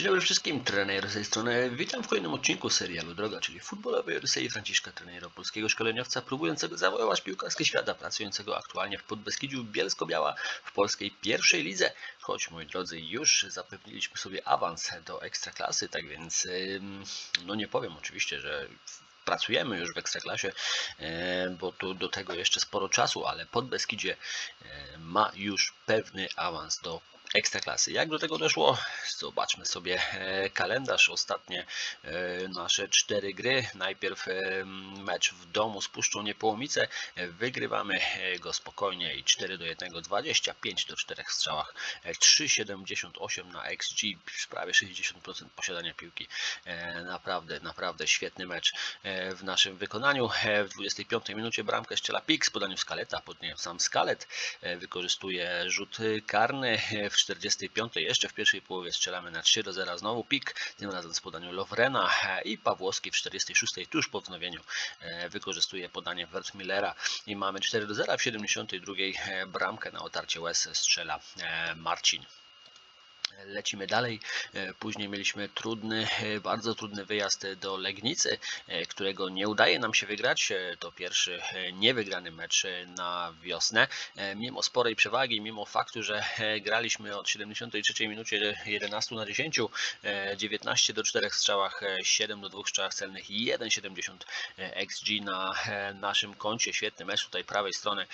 Dzień dobry wszystkim, trener z tej strony. Witam w kolejnym odcinku serialu Droga, czyli futbolowej Odysei Franciszka, trenera polskiego szkoleniowca próbującego zawołać piłkarskie świata, pracującego aktualnie w Podbeskidziu Bielsko-Biała w polskiej pierwszej lidze. Choć, moi drodzy, już zapewniliśmy sobie awans do Ekstraklasy, tak więc no nie powiem oczywiście, że pracujemy już w Ekstraklasie, e, bo tu do tego jeszcze sporo czasu, ale Podbeskidzie e, ma już pewny awans do Ekstraklasy. Jak do tego doszło? Zobaczmy sobie e, kalendarz. Ostatnie e, nasze cztery gry. Najpierw e, mecz w domu z Puszczą Niepołomice. Wygrywamy go spokojnie i 4 do 1, 25 do 4 w strzałach, e, 3,78 na XG, prawie 60% posiadania piłki. Naprawdę, naprawdę świetny mecz w naszym wykonaniu. W 25 minucie bramkę strzela Pik z podaniu Skaleta, potem sam Skalet wykorzystuje rzut karny. W 45 jeszcze w pierwszej połowie strzelamy na 3 do 0 znowu Pik, tym razem z podaniu Lowrena e, i Pawłowski w 46 tuż po wznowieniu e, wykorzystuje podanie Wertmillera i mamy 4 do 0. W 72 e, bramkę na otarcie łez strzela Marcin. Lecimy dalej. E, Później mieliśmy trudny, e, bardzo trudny wyjazd do Legnicy, e, którego nie udaje nam się wygrać. To pierwszy niewygrany mecz na wiosnę. Mimo sporej przewagi, mimo faktu, że graliśmy od 73 minucie 11 na 10, e, 19 do 4 strzałach, e, 7 do 2 strzałach celnych i 1,70 XG na naszym koncie. Świetny mecz tutaj prawej strony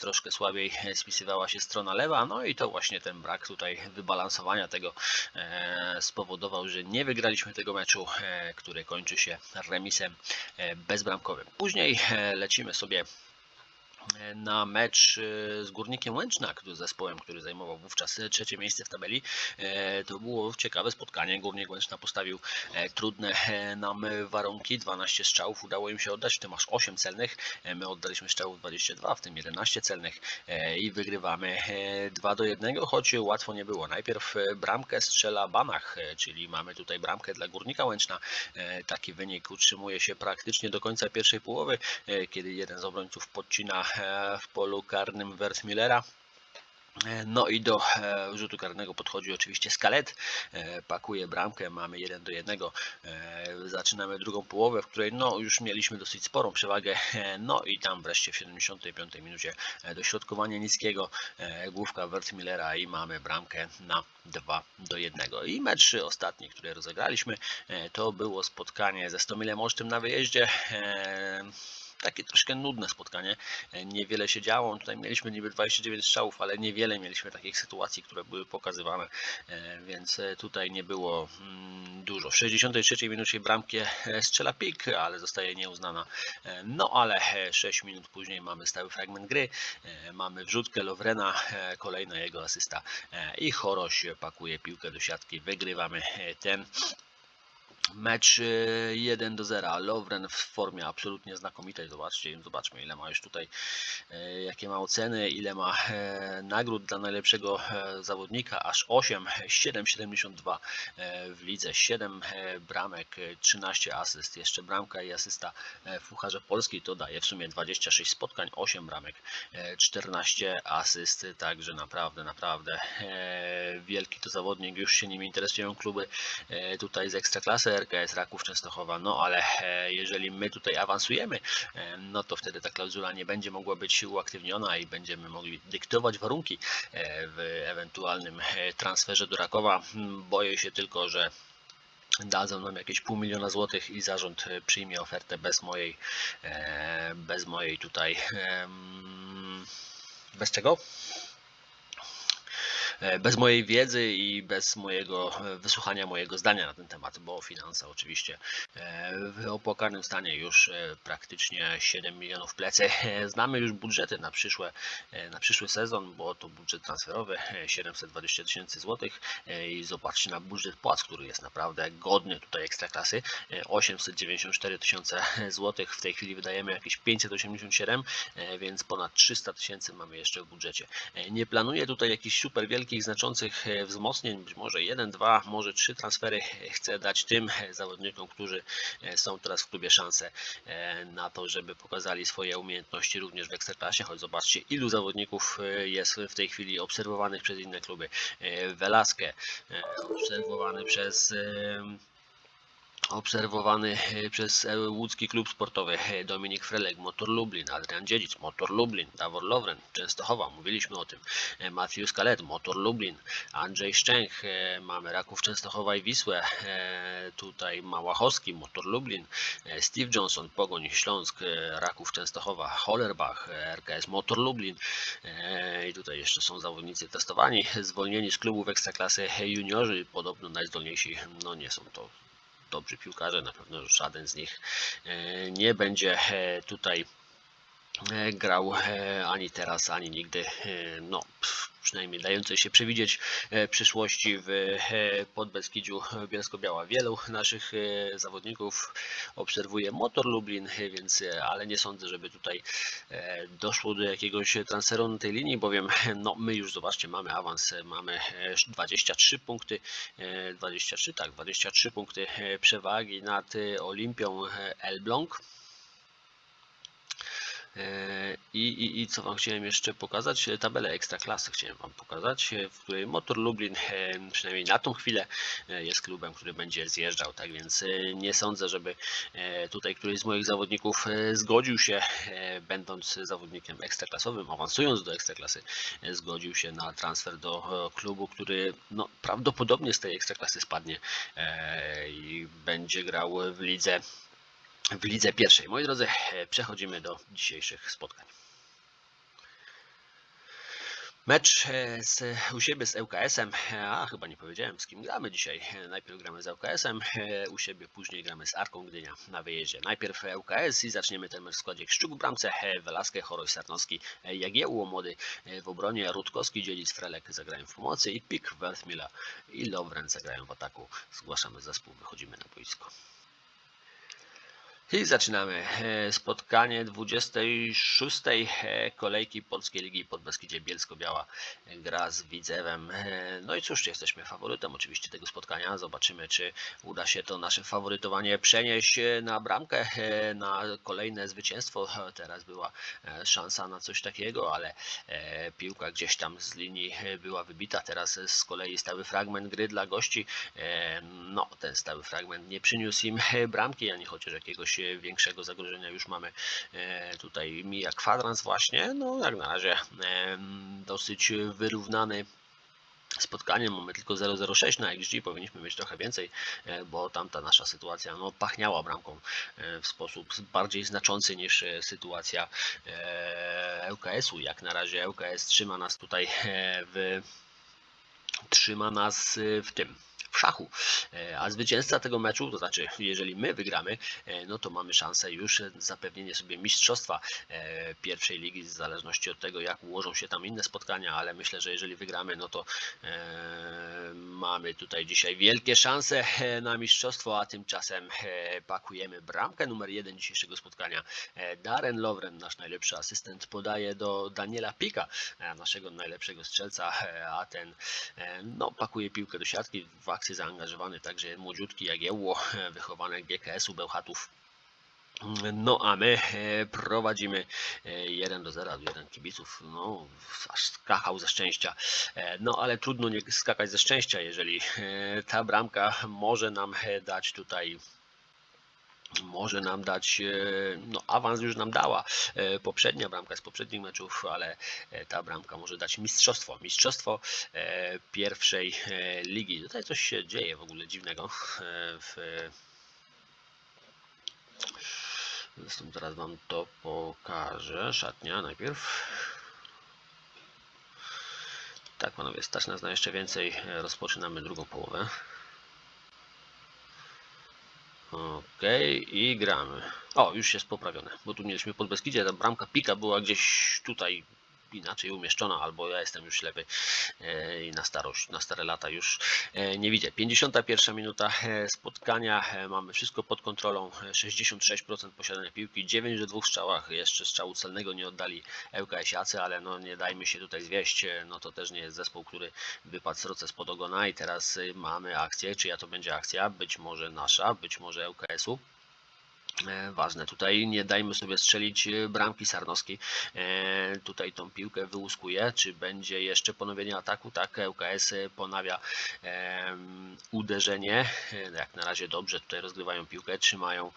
troszkę słabiej spisywała się strona lewa, no i to właśnie ten brak tutaj wybalansowania tego e, spowodował, że nie wygraliśmy tego meczu, e, który kończy się remisem e, bezbramkowym. Później lecimy sobie na mecz e, z Górnikiem Łęczna, który zespołem, który zajmował wówczas e, trzecie miejsce w tabeli. E, To było ciekawe spotkanie. Górnik Łęczna postawił e, trudne e, nam warunki. 12 strzałów udało im się oddać, w tym aż 8 celnych. E, My oddaliśmy strzałów 22, w tym 11 celnych e, i wygrywamy e, 2 do 1, choć łatwo nie było. Najpierw e, bramkę strzela Banach, e, czyli mamy tutaj bramkę dla Górnika Łęczna. E, Taki wynik utrzymuje się praktycznie do końca pierwszej połowy, e, kiedy jeden z obrońców podcina e, w polu karnym Wertmillera. E, No i do e, rzutu karnego podchodzi oczywiście Skalet, e, pakuje bramkę, mamy 1 do 1. E, zaczynamy drugą połowę, w której no, już mieliśmy dosyć sporą przewagę. E, no i tam wreszcie w 75 minucie e, dośrodkowanie niskiego, e, główka Wertmillera i mamy bramkę na 2 do 1. I mecz ostatni, który rozegraliśmy, e, to było spotkanie ze Stomilem Olsztym na wyjeździe. Takie troszkę nudne spotkanie. E, Niewiele się działo. Tutaj mieliśmy niby 29 strzałów, ale niewiele mieliśmy takich sytuacji, które były pokazywane, e, więc e, tutaj nie było mm, dużo. W 63 minucie bramki e, strzela pik, ale zostaje nieuznana. No ale e, 6 minut później mamy stały fragment gry. Mamy wrzutkę Lowrena, kolejna jego asysta i Choroś pakuje piłkę do siatki. Wygrywamy ten Mecz e, 1 do 0. Lovren w formie absolutnie znakomitej. Zobaczcie, zobaczmy ile ma już tutaj, e, jakie ma oceny, ile ma e, nagród dla najlepszego e, zawodnika. Aż 8, 7,72 e, w lidze, 7 e, bramek, e, 13 asyst. Jeszcze bramka i asysta w Pucharze Polski to daje w sumie 26 spotkań, 8 bramek, e, 14 asyst. Także naprawdę, naprawdę wielki to zawodnik. Już się nim interesują kluby tutaj z Ekstraklasy, RKS Raków Częstochowa, no ale e, jeżeli my tutaj awansujemy, e, no to wtedy ta klauzula nie będzie mogła być uaktywniona i będziemy mogli dyktować warunki e, w ewentualnym transferze do Rakowa. Boję się tylko, że dadzą nam jakieś pół miliona złotych i zarząd przyjmie ofertę bez mojej, bez mojej tutaj, bez czego? E, bez mojej wiedzy i bez mojego e, wysłuchania mojego zdania na ten temat, bo finanse oczywiście e, w opłakanym stanie już praktycznie 7 milionów plecy. Znamy już budżety na, przyszłe, na przyszły sezon, bo to budżet transferowy e, 720 tysięcy złotych i zobaczcie na budżet płac, który jest naprawdę godny tutaj ekstraklasy. E, 894 tysiące złotych, w tej chwili wydajemy jakieś 587, e, więc ponad 300 tysięcy mamy jeszcze w budżecie. Nie planuję tutaj jakichś super wielkich wielkich, znaczących e, wzmocnień, być może jeden, dwa, może trzy transfery chce dać tym e, zawodnikom, którzy e, są teraz w klubie szansę e, na to, żeby pokazali swoje umiejętności również w Ekstraklasie, choć zobaczcie ilu zawodników e, jest w tej chwili obserwowanych przez inne kluby. E, Velasque, e, obserwowany przez e, obserwowany e, przez e, łódzki klub sportowy e, Dominik Frelek, Motor Lublin, Adrian Dziedzic, Motor Lublin, Dawor Lovren, Częstochowa, mówiliśmy o tym, Matthew Skalet, Motor Lublin, Andrzej Szczęch, mamy Raków Częstochowa i Wisłę, tutaj Małachowski, Motor Lublin, Steve Johnson, Pogoń Śląsk, Raków Częstochowa, Hollerbach, RKS Motor Lublin i tutaj jeszcze są zawodnicy testowani, zwolnieni z klubów Ekstraklasy juniorzy, podobno najzdolniejsi, no nie są to dobrzy piłkarze, na pewno żaden z nich e, nie będzie e, tutaj e, grał ani teraz, ani nigdy, no przynajmniej dającej się przewidzieć e, przyszłości w e, Podbeskidziu Bielsko-Biała. Wielu naszych e, zawodników obserwuje Motor Lublin, więc ale nie sądzę, żeby tutaj doszło do jakiegoś transferu na tej linii, bowiem no my już zobaczcie, mamy awans, mamy e, 23 punkty, e, 23 tak, 23 punkty przewagi nad Olimpią Elbląg. E, I, i, I co Wam chciałem jeszcze pokazać? E, Tabelę Ekstraklasy chciałem Wam pokazać, e, w której Motor Lublin przynajmniej na tą chwilę jest klubem, który będzie zjeżdżał, tak więc nie sądzę, żeby tutaj któryś z moich zawodników zgodził się, będąc zawodnikiem ekstraklasowym, awansując do ekstraklasy, zgodził się na transfer do klubu, który no, prawdopodobnie z tej ekstraklasy spadnie i będzie grał w lidze w lidze pierwszej. Moi drodzy, e, przechodzimy do dzisiejszych spotkań. Mecz e, z, u siebie z ŁKS-em, e, a chyba nie powiedziałem z kim gramy dzisiaj. E, Najpierw gramy z ŁKS-em, e, u siebie później gramy z Arką Gdynia na wyjeździe. Najpierw ŁKS i zaczniemy ten mecz w składzie Szczuk w bramce, e, Welaskę, Choroś Sarnowski, e, Jagiełło Młody e, w obronie, Rutkowski, Dzielic, Frelek zagrają w pomocy i Pik, Werthmila i Lovren zagrają w ataku. Zgłaszamy zespół, wychodzimy na boisko. I zaczynamy e, spotkanie 26. e, kolejki Polskiej Ligi Podbeskidzie Bielsko-Biała gra z Widzewem. E, No i cóż, jesteśmy faworytem oczywiście tego spotkania. Zobaczymy, czy uda się to nasze faworytowanie przenieść na bramkę, na kolejne zwycięstwo. Teraz była szansa na coś takiego, ale piłka gdzieś tam z linii była wybita. Teraz z kolei stały fragment gry dla gości. No, ten stały fragment nie przyniósł im bramki, ani chociaż jakiegoś większego zagrożenia już mamy e, tutaj mija kwadrans właśnie. No, jak na razie dosyć wyrównany spotkanie. Mamy tylko 0,06 na XG, powinniśmy mieć trochę więcej, e, bo tamta nasza sytuacja no, pachniała bramką e, w sposób bardziej znaczący niż sytuacja ŁKS-u. Jak na razie ŁKS trzyma nas tutaj w trzyma nas w tym w szachu. E, A zwycięzca tego meczu, to znaczy jeżeli my wygramy, e, no to mamy szansę już zapewnienie sobie mistrzostwa e, pierwszej ligi, w zależności od tego jak ułożą się tam inne spotkania, ale myślę, że jeżeli wygramy, no to mamy tutaj dzisiaj wielkie szanse na mistrzostwo, a tymczasem pakujemy bramkę numer jeden dzisiejszego spotkania. Darren Lovren, nasz najlepszy asystent, podaje do Daniela Pika, naszego najlepszego strzelca, a ten no, pakuje piłkę do siatki. Akcję zaangażowany także młodziutki Jagiełło, e, wychowanek GKS-u Bełchatów. No a my e, prowadzimy e, 1 do 0, jeden kibiców, no aż skakał ze szczęścia. E, No ale trudno nie skakać ze szczęścia, jeżeli e, ta bramka może nam e, dać tutaj może nam dać, e, no awans już nam dała e, poprzednia bramka z poprzednich meczów, ale e, ta bramka może dać mistrzostwo, mistrzostwo pierwszej ligi. Tutaj coś się dzieje w ogóle dziwnego w Zresztą teraz Wam to pokażę. Szatnia najpierw. Tak, panowie, stać nas na jeszcze więcej. Rozpoczynamy drugą połowę. Ok, i gramy. O, już jest poprawione, bo tu mieliśmy pod Beskidzie, ta bramka pika była gdzieś tutaj inaczej umieszczona, albo ja jestem już ślepy e, i na starość, na stare lata już e, nie widzę. 51 minuta e, spotkania, mamy wszystko pod kontrolą, e, 66% posiadania piłki, 9 do 2 strzałach, jeszcze strzału celnego nie oddali ŁKS-iacy, ale no nie dajmy się tutaj zwieść, no to też nie jest zespół, który wypadł sroce spod ogona i teraz mamy akcję, czyja to będzie akcja, być może nasza, być może ŁKS-u. E, Ważne tutaj, nie dajmy sobie strzelić e, bramki Sarnowski. E, tutaj tą piłkę wyłuskuje. Czy będzie jeszcze ponowienie ataku? Tak, ŁKS ponawia uderzenie. Jak na razie dobrze tutaj rozgrywają piłkę, trzymają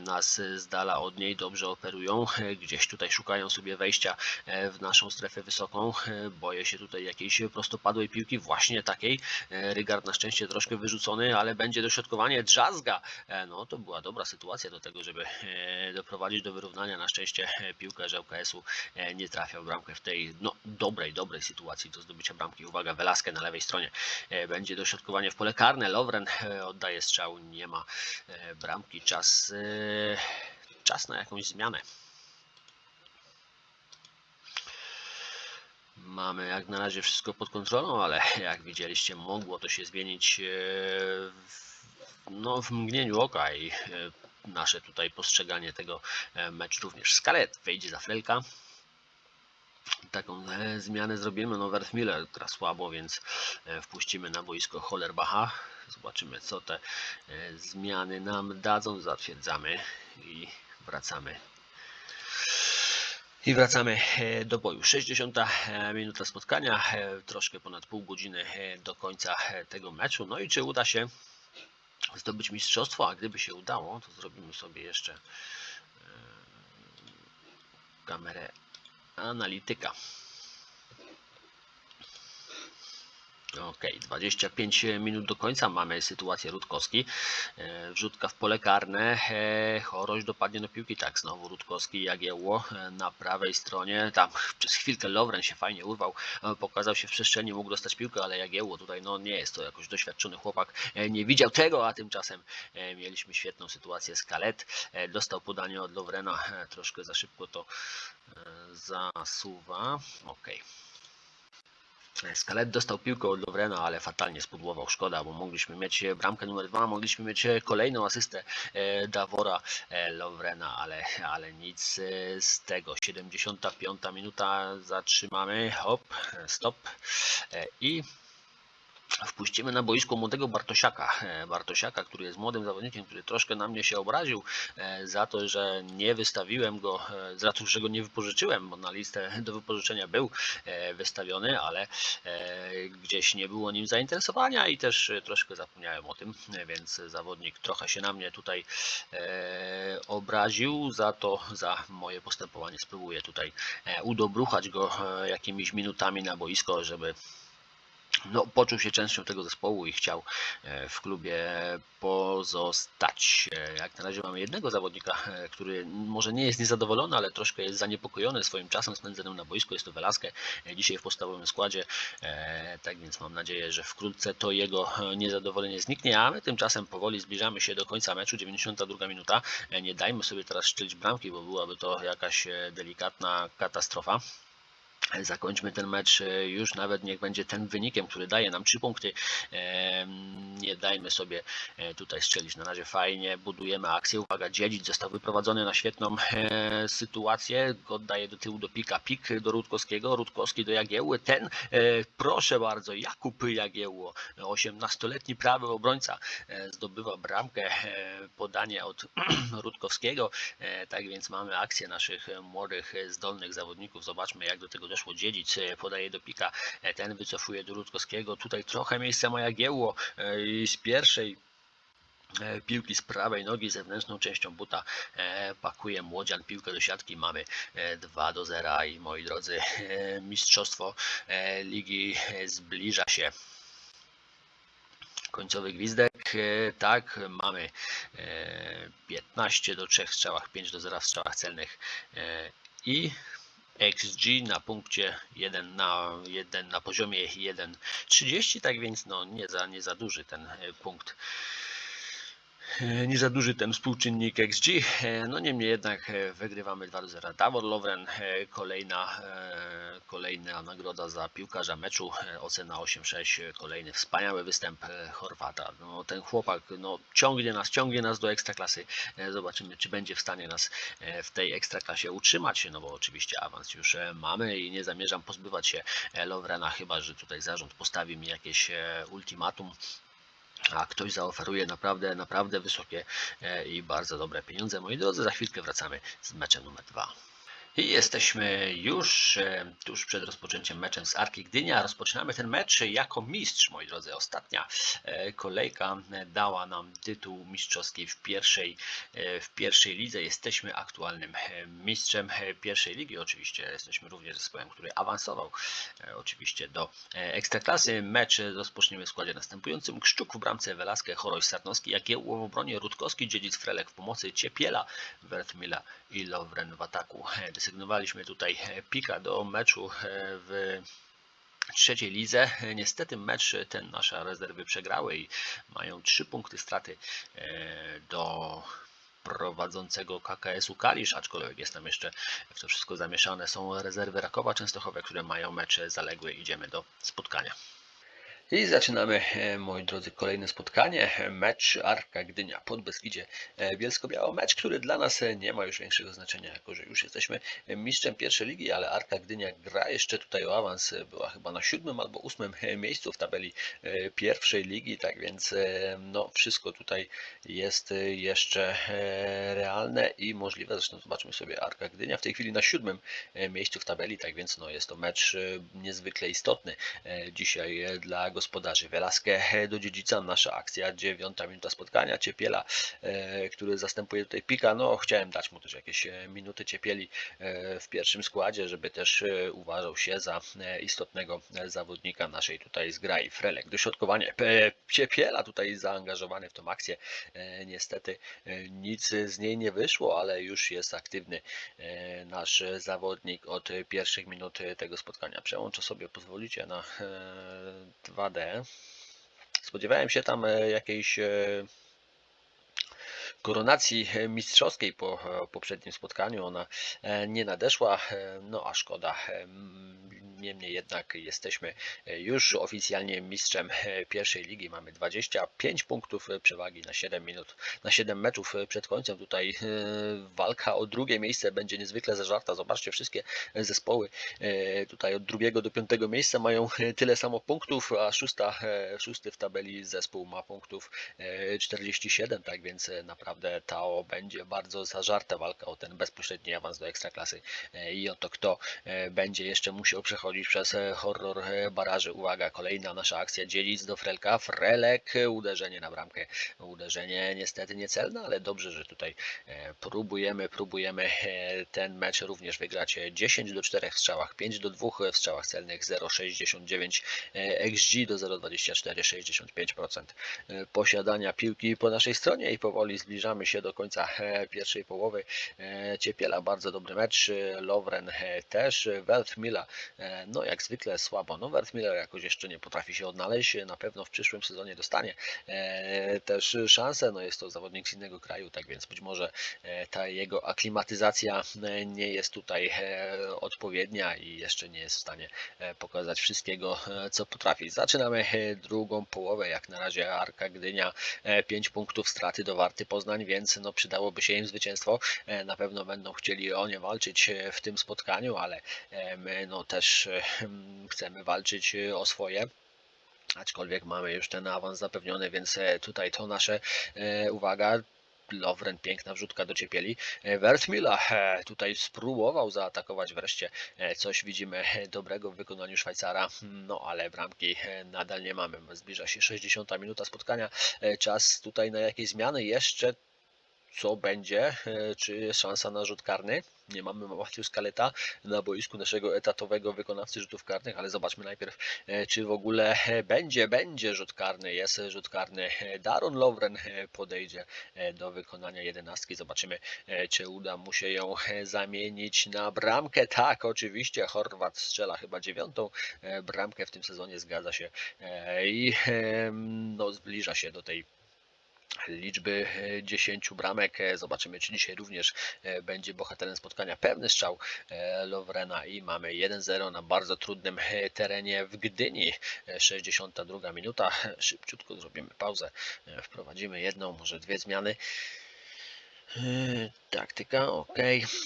nas z dala od niej, dobrze operują. Gdzieś tutaj szukają sobie wejścia w naszą strefę wysoką. Boję się tutaj jakiejś prostopadłej piłki, właśnie takiej. Rygard na szczęście troszkę wyrzucony, ale będzie dośrodkowanie. Drzazga. No to była dobra sytuacja do tego, żeby e, doprowadzić do wyrównania. Na szczęście e, piłkarz ŁKS-u e, nie trafiał w bramkę w tej no, dobrej, dobrej sytuacji do zdobycia bramki. Uwaga, Velasquez na lewej stronie. Będzie dośrodkowanie w pole karne. Lovren e, oddaje strzał. Nie ma bramki. Czas, czas na jakąś zmianę. Mamy jak na razie wszystko pod kontrolą, ale jak widzieliście, mogło to się zmienić w, no, w mgnieniu oka i nasze tutaj postrzeganie tego e, meczu również. Skalet wejdzie za Frelka. Taką e, zmianę zrobimy. No, Werthmiller gra słabo, więc e, wpuścimy na boisko Hollerbacha. Zobaczymy, co te zmiany nam dadzą. Zatwierdzamy i wracamy i wracamy do boju. 60 e, minuta spotkania, troszkę ponad pół godziny do końca tego meczu. No i czy uda się zdobyć mistrzostwo? A gdyby się udało, to zrobimy sobie jeszcze e, kamerę analityka. Ok, 25 minut do końca mamy sytuację Rutkowski. E, Wrzutka w pole karne. e, Chorość dopadnie do piłki. Tak, znowu Rutkowski, Jagiełło e, na prawej stronie. Tam przez chwilkę Lovren się fajnie urwał. Pokazał się w przestrzeni, mógł dostać piłkę, ale Jagiełło tutaj no nie jest to jakoś doświadczony chłopak. Nie widział tego, a tymczasem mieliśmy świetną sytuację z Kalet. Dostał podanie od Lovrena. e, Troszkę za szybko to zasuwa. Okej. Skalet dostał piłkę od Lovrena, ale fatalnie spudłował. Szkoda, bo mogliśmy mieć bramkę numer dwa, mogliśmy mieć kolejną asystę e, Davora e, Lovrena, ale, ale nic e, z tego. 75 minuta zatrzymamy. Hop, stop. E, I wpuścimy na boisko młodego Bartosiaka. E, Bartosiaka, który jest młodym zawodnikiem, który troszkę na mnie się obraził e, za to, że nie wystawiłem go, e, za to, że go nie wypożyczyłem, bo na listę do wypożyczenia był wystawiony, ale gdzieś nie było nim zainteresowania i też troszkę zapomniałem o tym, więc zawodnik trochę się na mnie tutaj obraził za to, za moje postępowanie. Spróbuję tutaj udobruchać go jakimiś minutami na boisko, żeby no, poczuł się częścią tego zespołu i chciał e, w klubie pozostać. E, Jak na razie mamy jednego zawodnika, e, który może nie jest niezadowolony, ale troszkę jest zaniepokojony swoim czasem spędzonym na boisku. Jest to Velasquez, dzisiaj w podstawowym składzie. Tak więc mam nadzieję, że wkrótce to jego niezadowolenie zniknie, a my tymczasem powoli zbliżamy się do końca meczu. 92 minuta. Nie dajmy sobie teraz szczelić bramki, bo byłaby to jakaś delikatna katastrofa. Zakończmy ten mecz e, już nawet niech będzie ten wynikiem, który daje nam 3 punkty. Em, Nie dajmy sobie e, tutaj strzelić. Na razie fajnie budujemy akcję. Uwaga, Dziedzic został wyprowadzony na świetną e, sytuację. Oddaje do tyłu do pika. Pik do Rutkowskiego. Rutkowski do Jagiełły. Ten, e, proszę bardzo, Jakub Jagiełło, 18-letni prawy obrońca, e, zdobywa bramkę. e, Podanie od Rutkowskiego. E, Tak więc mamy akcję naszych e, młodych, e, zdolnych zawodników. Zobaczmy, jak do tego doszło. Dziedzic e, podaje do pika, e, ten wycofuje do Rutkowskiego. Tutaj trochę miejsca ma Jagiełło e, z pierwszej piłki z prawej nogi zewnętrzną częścią buta pakuje młodzian piłkę do siatki. Mamy e, 2 do 0 i moi drodzy, mistrzostwo ligi zbliża się. Końcowy gwizdek, tak, mamy e, 15 do 3 strzałach, 5 do 0 w strzałach celnych i XG na punkcie 1 na 1 na poziomie 1,30, tak więc no nie za, nie za duży ten e, punkt. E, Nie za duży ten współczynnik XG, e, no niemniej jednak e, wygrywamy 2 do 0. Davor Lovren, kolejna, kolejna nagroda za piłkarza meczu, ocena 8-6, e, kolejny wspaniały występ Chorwata. No, ten chłopak no, ciągnie nas, ciągnie nas do ekstraklasy. Zobaczymy, czy będzie w stanie nas w tej ekstraklasie utrzymać, no bo oczywiście awans już mamy i nie zamierzam pozbywać się Lovrena, chyba że tutaj zarząd postawi mi jakieś ultimatum a ktoś zaoferuje naprawdę, naprawdę wysokie e, i bardzo dobre pieniądze. Moi drodzy, za chwilkę wracamy z meczem numer dwa. I jesteśmy już e, tuż przed rozpoczęciem meczem z Arki Gdynia. Rozpoczynamy ten mecz jako mistrz, moi drodzy. Ostatnia e, kolejka e, dała nam tytuł mistrzowski w pierwszej, w pierwszej lidze. Jesteśmy aktualnym mistrzem pierwszej ligi. Oczywiście jesteśmy również zespołem, który awansował oczywiście do Ekstraklasy. Mecz rozpoczniemy w składzie następującym. Krzczuk w bramce, Welaskę, Choroś, Sarnowski, Jagiełło w obronie, Rutkowski, Dziedzic, Frelek w pomocy, Ciepiela, Wertmila i Lovren w ataku. Desygnowaliśmy tutaj e, pika do meczu e, w trzeciej lidze. Niestety mecz ten nasze rezerwy przegrały i mają trzy punkty straty e, do prowadzącego KKS-u Kalisz, aczkolwiek jest tam jeszcze w to wszystko zamieszane. Są rezerwy Rakowa Częstochowe, które mają mecze zaległe. Idziemy do spotkania. I zaczynamy, e, moi drodzy, kolejne spotkanie. Mecz Arka Gdynia pod Beskidzie e, Bielsko-Biało. Mecz, który dla nas e, nie ma już większego znaczenia, jako że już jesteśmy mistrzem pierwszej ligi, ale Arka Gdynia gra jeszcze tutaj o awans. Była chyba na siódmym albo ósmym miejscu w tabeli pierwszej ligi, tak więc no, wszystko tutaj jest jeszcze realne i możliwe. Zresztą zobaczmy sobie Arka Gdynia w tej chwili na siódmym miejscu w tabeli, tak więc no, jest to mecz niezwykle istotny dzisiaj dla gospodarzy. Welaskę e, do dziedzica, nasza akcja, dziewiąta minuta spotkania, Ciepiela, e, który zastępuje tutaj Pika, no chciałem dać mu też jakieś e, minuty Ciepieli w pierwszym składzie, żeby też uważał się za istotnego zawodnika naszej tutaj zgrai. Frelek, dośrodkowanie, Ciepiela tutaj zaangażowany w tą akcję, niestety nic z niej nie wyszło, ale już jest aktywny nasz zawodnik od pierwszych minut tego spotkania. Przełączę sobie, pozwolicie, na e, 2D. Spodziewałem się tam e, jakiejś e, koronacji mistrzowskiej po e, poprzednim spotkaniu. Ona nie nadeszła, no a szkoda. Niemniej jednak jesteśmy e, już oficjalnie mistrzem e, pierwszej ligi. Mamy 25 punktów e, przewagi na 7 minut, na 7 meczów przed końcem. Tutaj walka o drugie miejsce będzie niezwykle zażarta. Zobaczcie, wszystkie zespoły tutaj od drugiego do piątego miejsca mają tyle samo punktów, a szósta, szósty w tabeli zespół ma punktów e, 47, tak więc naprawdę to będzie bardzo zażarta walka o ten bezpośredni awans do Ekstraklasy i o to, kto będzie jeszcze musiał przechodzić przez e, horror e, baraży. Uwaga, kolejna nasza akcja, dziedzic do Frelka, Frelek, e, uderzenie na bramkę, uderzenie niestety niecelne, ale dobrze, że tutaj próbujemy, próbujemy ten mecz również wygrać. E, 10 do 4 w strzałach, 5 do 2 w strzałach celnych, 0,69 e, XG do 0,24, 65% e, posiadania piłki po naszej stronie i powoli zbliżamy się do końca pierwszej połowy. Ciepiela bardzo dobry mecz, Lovren e, też, Wertmila e, no jak zwykle słabo. No Wertmiller jakoś jeszcze nie potrafi się odnaleźć, na pewno w przyszłym sezonie dostanie e, też szansę. No jest to zawodnik z innego kraju, tak więc być może e, ta jego aklimatyzacja e, nie jest tutaj odpowiednia i jeszcze nie jest w stanie pokazać wszystkiego, co potrafi. Zaczynamy drugą połowę, jak na razie Arka Gdynia 5 punktów straty do Warty Poznań, więc no przydałoby się im zwycięstwo. Na pewno będą chcieli o nie walczyć w tym spotkaniu, ale my no też e, chcemy walczyć e, o swoje. Aczkolwiek mamy już ten awans zapewniony, więc e, tutaj to nasze uwaga. Lovren, piękna wrzutka do ciepieli. Wertmüller e, tutaj spróbował zaatakować wreszcie. Coś widzimy dobrego w wykonaniu Szwajcara, no ale bramki nadal nie mamy. Zbliża się 60 minuta spotkania. Czas tutaj na jakieś zmiany. Jeszcze co będzie? E, Czy jest szansa na rzut karny? Nie mamy Matthew Kaleta na boisku naszego etatowego wykonawcy rzutów karnych, ale zobaczmy najpierw, e, czy w ogóle e, będzie, będzie rzut karny, jest rzut karny. Daron Lovren podejdzie do wykonania jedenastki. Zobaczymy, czy uda mu się ją zamienić na bramkę. Tak, oczywiście, Chorwat strzela chyba dziewiątą bramkę w tym sezonie, zgadza się. I no, zbliża się do tej liczby e, 10 bramek. E, Zobaczymy, czy dzisiaj również e, będzie bohaterem spotkania pewny strzał e, Lowrena i mamy 1-0 na bardzo trudnym e, terenie w Gdyni. E, 62 minuta. Szybciutko zrobimy pauzę. E, Wprowadzimy jedną, może dwie zmiany. E, Taktyka, ok.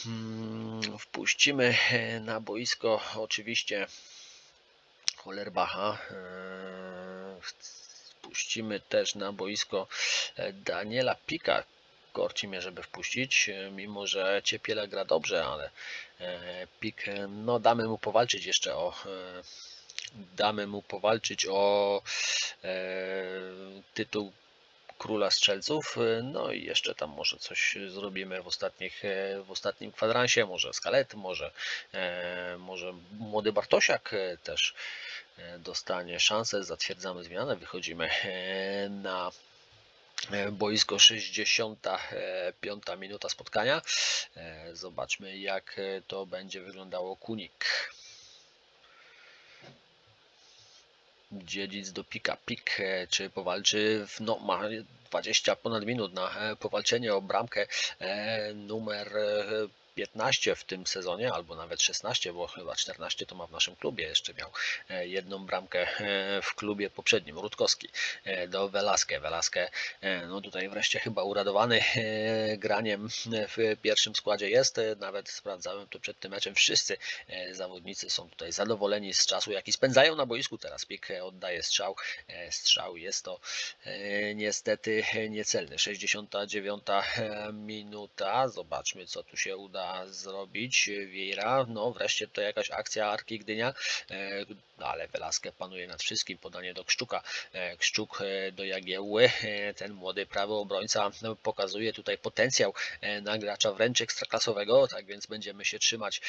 Mm, Wpuścimy e, na boisko oczywiście Hollerbacha. Wpuścimy też na boisko e, Daniela Pika. Korci mnie, żeby wpuścić, e, mimo że Ciepiela gra dobrze, ale e, Pik, no damy mu powalczyć jeszcze o damy mu powalczyć o tytuł króla strzelców. No i jeszcze tam może coś zrobimy w ostatnich, w ostatnim kwadransie, może Skalet, może, może młody Bartosiak też dostanie szansę. Zatwierdzamy zmianę, wychodzimy e, na e, boisko 65 minuta spotkania. E, Zobaczmy jak e, to będzie wyglądało Kunik. Dziedzic do pika pik, e, czy powalczy, w, no ma 20 ponad minut na e, powalczenie o bramkę e, numer e, 15 w tym sezonie, albo nawet 16, bo chyba 14 to ma w naszym klubie, jeszcze miał e, jedną bramkę e, w klubie poprzednim, Rutkowski e, do Velasque. Velasque, no tutaj wreszcie chyba uradowany graniem w pierwszym składzie jest, nawet sprawdzałem to przed tym meczem, wszyscy zawodnicy są tutaj zadowoleni z czasu, jaki spędzają na boisku. Teraz Pik oddaje strzał. Strzał jest to niestety niecelny. 69 minuta. Zobaczmy, co tu się uda zrobić. Vieira, no wreszcie to jakaś akcja Arki Gdynia, e, no, ale Velasque panuje nad wszystkim. Podanie do Krzczuka. E, Krzczuk e, do Jagiełły. E, Ten młody prawy obrońca no, pokazuje tutaj potencjał na gracza wręcz ekstraklasowego, tak więc będziemy się trzymać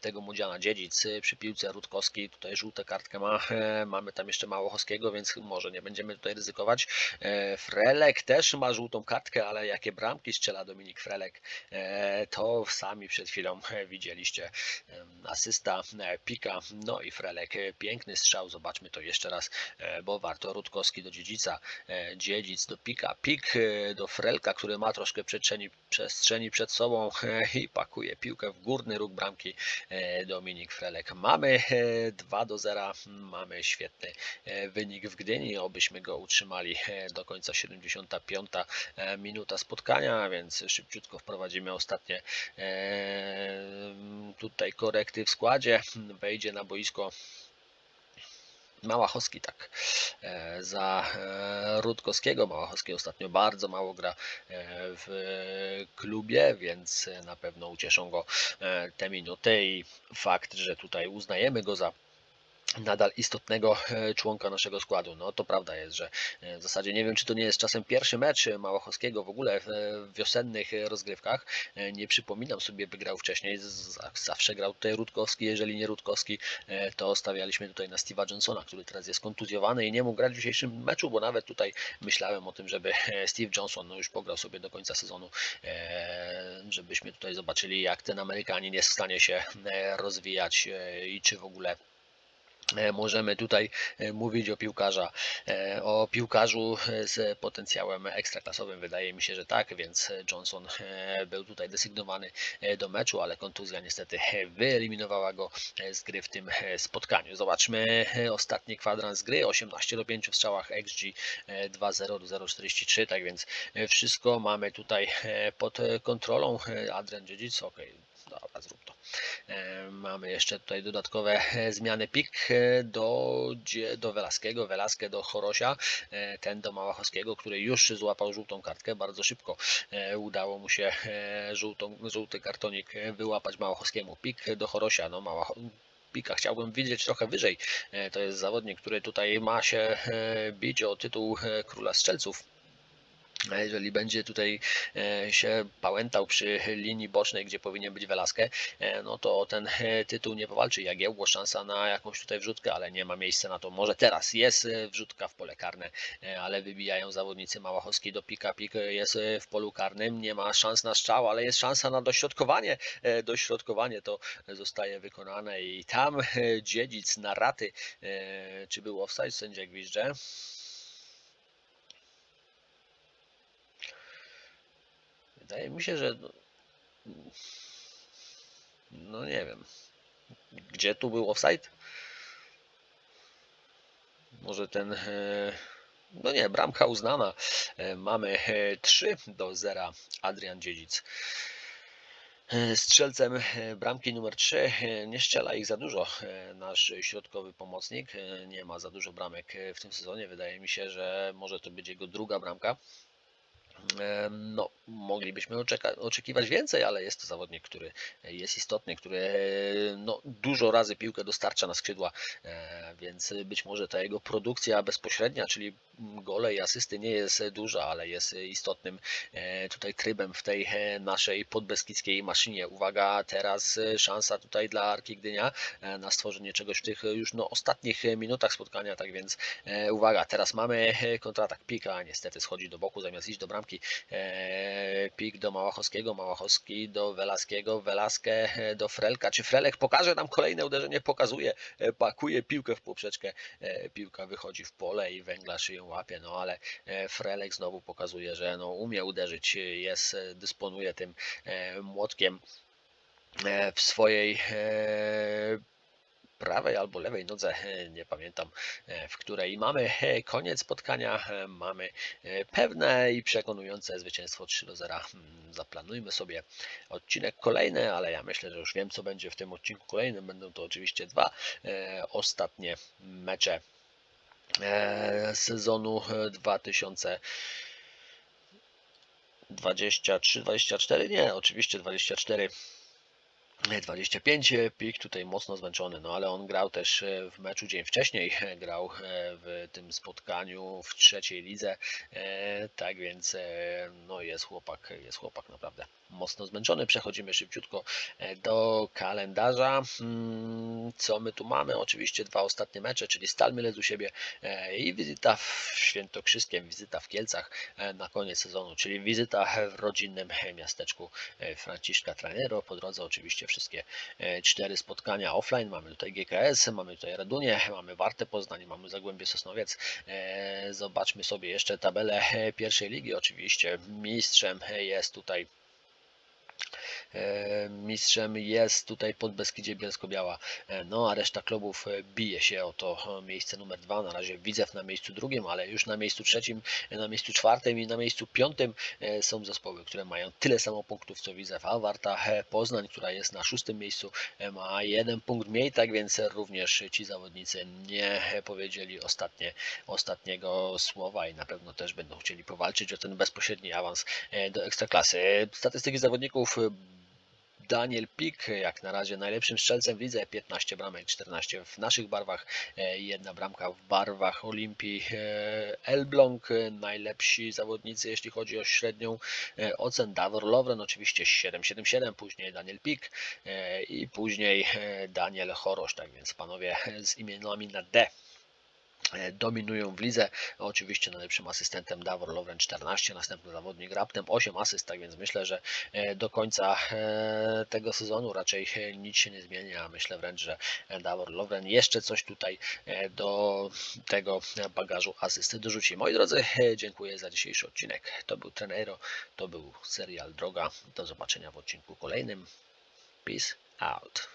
tego Młodziana Dziedzic przy piłce Rutkowski, tutaj żółtą kartkę ma, mamy tam jeszcze Małochowskiego, więc może nie będziemy tutaj ryzykować. Frelek też ma żółtą kartkę, ale jakie bramki strzela Dominik Frelek, to sami przed chwilą widzieliście. Asysta Pika, no i Frelek, e, piękny strzał, zobaczmy to jeszcze raz, e, bo warto Rutkowski do Dziedzica, e, Dziedzic do Pika, Pik e, do Frelka, który ma troszkę przestrzeni, przestrzeni przed sobą i pakuje piłkę w górny róg bramki Dominik Frelek. Mamy e, 2 do 0, mamy świetny wynik w Gdyni, obyśmy go utrzymali do końca 75 e, minuta spotkania, więc szybciutko wprowadzimy ostatnie tutaj korekty w składzie. Wejdzie na boisko Małachowski, tak, e, za e, Rutkowskiego. Małachowski ostatnio bardzo mało gra e, w klubie, więc na pewno ucieszą go te minuty i fakt, że tutaj uznajemy go za nadal istotnego e, członka naszego składu. No to prawda jest, że e, w zasadzie nie wiem, czy to nie jest czasem pierwszy mecz Małachowskiego w ogóle w w wiosennych e, rozgrywkach. E, Nie przypominam sobie, by grał wcześniej. Zawsze grał tutaj Rutkowski. Jeżeli nie Rutkowski, e, to stawialiśmy tutaj na Steve'a Johnsona, który teraz jest kontuzjowany i nie mógł grać w dzisiejszym meczu, bo nawet tutaj myślałem o tym, żeby e, Steve Johnson no już pograł sobie do końca sezonu, e, żebyśmy tutaj zobaczyli, jak ten Amerykanin jest w stanie się e, rozwijać e, i czy w ogóle E, możemy tutaj e, mówić o piłkarza, e, o piłkarzu e, z potencjałem ekstraklasowym. Wydaje mi się, że tak, więc e, Johnson e, był tutaj desygnowany e, do meczu, ale kontuzja niestety e, wyeliminowała go e, z gry w tym e, spotkaniu. Zobaczmy e, ostatni kwadrans gry, 18 do 5 w strzałach XG e, 2-0 do 0,43, tak więc e, wszystko mamy tutaj e, pod e, kontrolą. E, Adrian Dziedzic, ok, dobra, zrób to. E, Mamy jeszcze tutaj dodatkowe e, zmiany pik e, do, do Welaskiego, Welaskę do Chorosia, ten do Małachowskiego, który już złapał żółtą kartkę. Bardzo szybko udało mu się żółtą, żółty kartonik wyłapać Małachowskiemu. Pik do Chorosia, no Małacho... Pika chciałbym widzieć trochę wyżej. To jest zawodnik, który tutaj ma się bić o tytuł króla strzelców. Jeżeli będzie tutaj e, się pałętał przy linii bocznej, gdzie powinien być Velasque, e, no to ten e, tytuł nie powalczy Jagiełło. Szansa na jakąś tutaj wrzutkę, ale nie ma miejsca na to. Może teraz jest wrzutka w pole karne, ale wybijają zawodnicy Małachowski do pika. Pik jest w polu karnym, nie ma szans na strzał, ale jest szansa na dośrodkowanie. Dośrodkowanie to zostaje wykonane i tam dziedzic na raty. Czy był offside? Sędzia gwizdże. Wydaje mi się, że no, no nie wiem, gdzie tu był offside? Może ten, e, no nie, bramka uznana. E, Mamy e, 3 do 0 Adrian Dziedzic. E, Strzelcem e, bramki numer 3 nie strzela ich za dużo. e, Nasz środkowy pomocnik E, nie ma za dużo bramek e, w tym sezonie. Wydaje mi się, że może to być jego druga bramka. No, moglibyśmy oczekiwać więcej, ale jest to zawodnik, który jest istotny, który no, dużo razy piłkę dostarcza na skrzydła, e, więc być może ta jego produkcja bezpośrednia, czyli gole i asysty nie jest duża, ale jest istotnym e, tutaj trybem w tej e, naszej podbeskidzkiej maszynie. Uwaga, teraz szansa tutaj dla Arki Gdynia na stworzenie czegoś w tych już no, ostatnich minutach spotkania, tak więc uwaga, teraz mamy kontratak Pika, niestety schodzi do boku zamiast iść do bramki. E, Pik do Małachowskiego, Małachowski do Welaskiego, Welaskę e, do Frelka. Czy Frelek pokaże nam kolejne uderzenie? Pokazuje, e, pakuje piłkę w poprzeczkę. Piłka wychodzi w pole i węglarz ją łapie, no ale Frelek znowu pokazuje, że no, umie uderzyć, jest, dysponuje tym młotkiem w swojej prawej albo lewej nodze, e, nie pamiętam e, w której. Mamy e, koniec spotkania, mamy pewne i przekonujące zwycięstwo 3 do 0. Hmm, Zaplanujmy sobie odcinek kolejny, ale ja myślę, że już wiem co będzie w tym odcinku kolejnym. Będą to oczywiście dwa ostatnie mecze sezonu e, 2000 23-24, nie, oczywiście 24 25 pik tutaj mocno zmęczony, no ale on grał też e, w meczu dzień wcześniej, grał e, w tym spotkaniu w trzeciej lidze, e, tak więc e, no jest chłopak, jest chłopak naprawdę mocno zmęczony. Przechodzimy szybciutko e, do kalendarza. Hmm, Co my tu mamy? Oczywiście dwa ostatnie mecze, czyli Stal Mielec u siebie e, i wizyta w Świętokrzyskiem, wizyta w Kielcach e, na koniec sezonu, czyli wizyta w rodzinnym miasteczku e, Franciszka Trainero. Po drodze oczywiście wszystkie e, cztery spotkania offline. Mamy tutaj GKS, mamy tutaj Radunię, mamy Wartę Poznań, mamy Zagłębie Sosnowiec. E, Zobaczmy sobie jeszcze tabelę e, pierwszej ligi. Oczywiście mistrzem jest tutaj Mistrzem jest tutaj pod Beskidzie Bielsko-Biała, E, no a reszta klubów e, bije się o to e, miejsce numer dwa. Na razie Widzew na miejscu drugim, ale już na miejscu trzecim, e, na miejscu czwartym i na miejscu piątym e, są zespoły, które mają tyle samo punktów co Widzew, a Warta e, Poznań, która jest na szóstym miejscu, e, ma jeden punkt mniej, tak więc również ci zawodnicy nie e, powiedzieli ostatnie, ostatniego słowa i na pewno też będą chcieli powalczyć o ten bezpośredni awans e, do Ekstraklasy. E, Statystyki zawodników Daniel Pik, jak na razie najlepszym strzelcem w lidze, 15 bramek, 14 w naszych barwach, e, jedna bramka w barwach Olimpii. E, Elbląg, najlepsi zawodnicy jeśli chodzi o średnią e, ocen, Davor Lovren oczywiście 7,77, później Daniel Pik i później Daniel Chorosz, tak więc panowie z imionami na D dominują w lidze. Oczywiście najlepszym asystentem Davor Lovren 14, następny zawodnik raptem 8 asyst, tak więc myślę, że e, do końca e, tego sezonu raczej e, nic się nie zmieni, a myślę wręcz, że e, Davor Lovren jeszcze coś tutaj e, do tego bagażu asysty dorzuci. Moi drodzy, e, dziękuję za dzisiejszy odcinek. To był Trenero, to był serial Droga. Do zobaczenia w odcinku kolejnym. Peace out.